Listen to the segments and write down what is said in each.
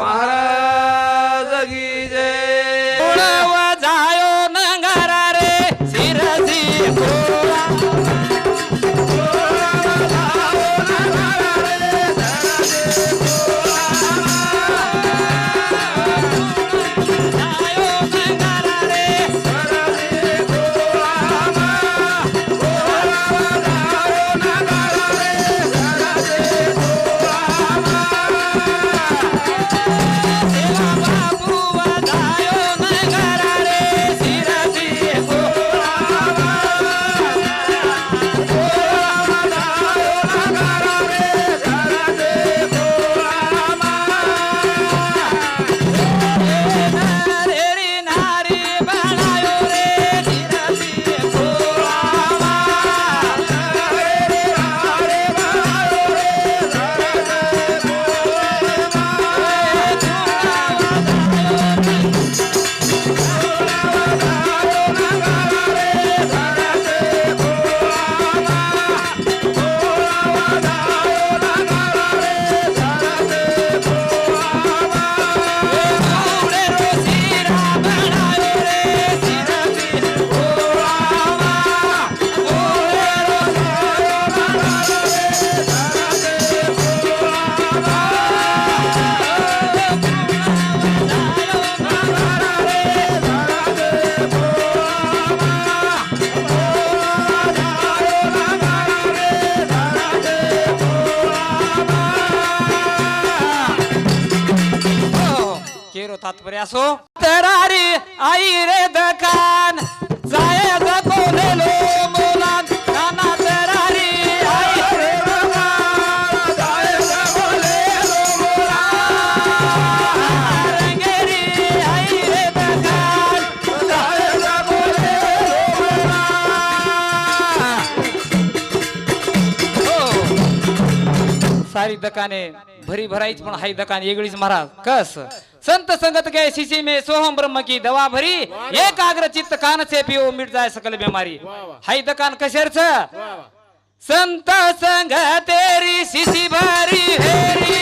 महाराज की जय। जायो नंगारा रे सिरजी तात्पर्य असो. तरारी आई रे दकान हो. सारी कोलेलो सारी दकाने भरी भराईच पण हाई दकान वेगळीच महाराज. कस? संत संगत गए शिशी में सोहम ब्रह्म की दवा भरी एकाग्र चित्त कान से पिओ मिट जाए सकल बीमारी. हाई दकान कशरच? संत संग तेरी शिशी भरी हेरी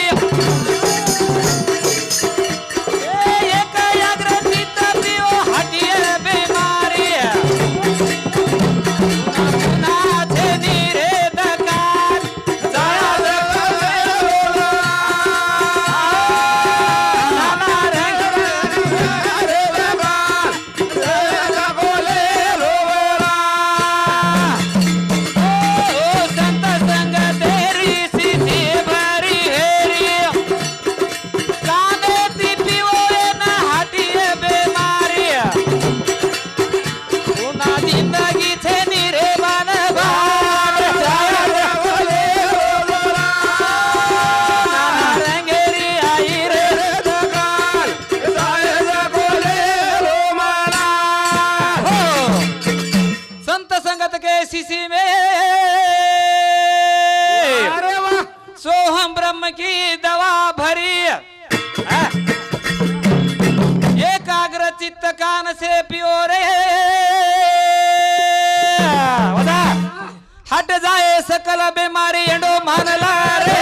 कान से पियो रे। हट जाए सकल बीमारी एंडो मानला रे।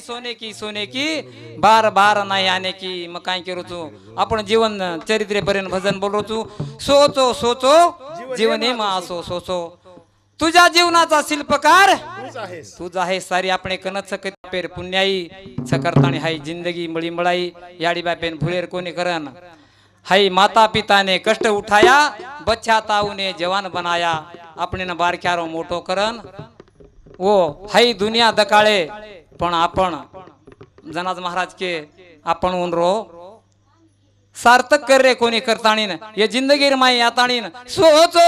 सोने की सोने की बार बार नाही आने की मग काय करू तू? आपण जीवन चरित्रेपर्यंत भजन बोललो तू. सोचो सोचो जीवन हे मा असो सोचो. तुझ्या जीवनाचा शिल्पकार तुझ आहे सारी आपण कनच पेर पुण्याई. सकरताणी हाय जिंदगी मळी मळाई याडी बापेन फुलेर कोणी करन. हाई माता पिताने कष्ट उठाया बच्चा ताऊने जवान बनाया. आपण बारक्यारो मोठो करन. ओ हाई दुनिया दकाळे. पण आपण जनाज महाराज के आपण उनरो सार्थक कर रे कोणी करताणीन. ये जिंदगीर माई याताणीन. सोचो.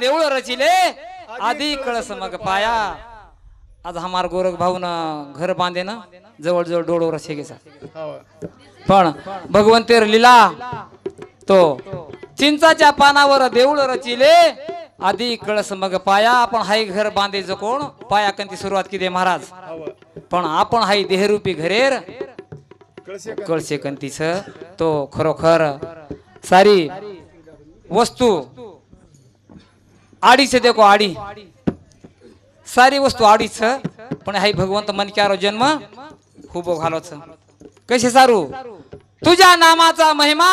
देऊळ रचिले आधी कळस मग पाया. आज हमार गोरख भाऊ घर बांधे ना जवळ जवळ डोळो रचे गेसा पण भगवंतेर लीला तो चिंचाच्या पानावर देऊळ रचिले आधी कळस मग पाया. आपण हाय घर बांधायचं कोण? पाया कंती सुरुवात केली महाराज. पण आपण हाय देहरूपी घरेर कळशे कंतीच तो खरोखर सारी वस्तू आडीच देखो आडी. सारी वस्तू आडीच पण हाय भगवंत मनक्यारो जन्म खूप घालोच. कसे सारू? तुझ्या नामाचा महिमा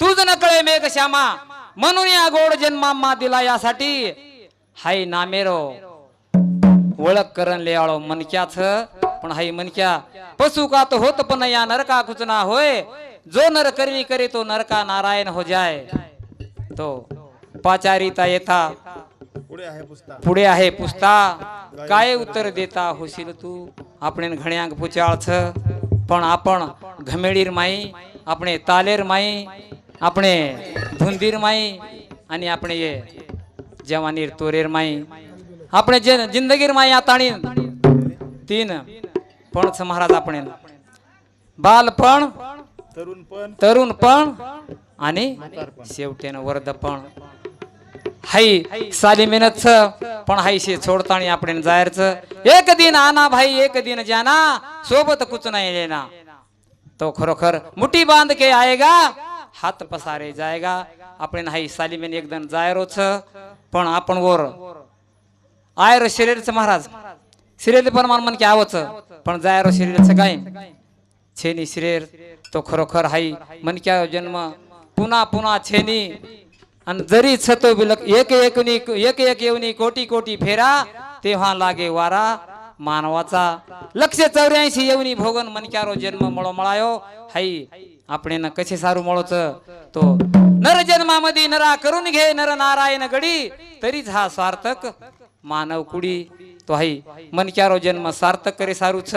तुझ न कळे मेघ श्यामा म्हणून या गोड जन्माम्मा दिला यासाठी. हाय नामेरो. ओळख करण लेवाळो मनक्याच पण हाय मनक्या पशु का तो होत पण या नरका कुचना होय. जो नर करी करे तो नरका नारायण हो जाय. तो पाचारिता येता. पुढे आहे पुस्तक पुढे आहे पुस्ता काय उत्तर देता होशील तू आपण घड्यांक पुचाळच पण आपण घमेडीर माई આપણે તાલેર માઈ આપણે ધુંધીર માઈ અને આપણે એ જવાનીર તોરેર માઈ આપણે જે જિંદગીર માઈ આ તાણી तीन पण महाराज आपण बालपण तरुण पण तरुणपण आणि शेवटेनं वर्धपण हाई साली मेहनत पण हाई शे सोडताणी आपण जायचं एक दिन आना भाई एक दिन जाना सोबत कुछ नाही लेना. तो खरोखर मुठी बांध के आएगा हात पसारे जायगा आपण हाई साली मेन एकदम जायरोच पण आपण वर. आयर शरीरचं महाराज. शरीर पण मन की आवच पण जायरो शरीरचं काय छेनी शरीर तो खरोखर हाई मनक्या जन्म पुन्हा पुन्हा छेनी. आणि जरी छतो बिलक एक एकनी एक एक येऊनी कोटी कोटी फेरा तेव्हा लागे वारा मानवाचा. लक्ष चौऱ्याऐंशी येऊनी भोगन मनक्यारो जन्म मळो मळायो. हाई आपण ना कसे सारू मळोच? तो नर जन्मामध्ये नरा करून घे नर नारायण गडी. तरीच हा सार्थक मानव कुडी. तो हाई मनक्यारो जन्म सार्थक करे सारूच.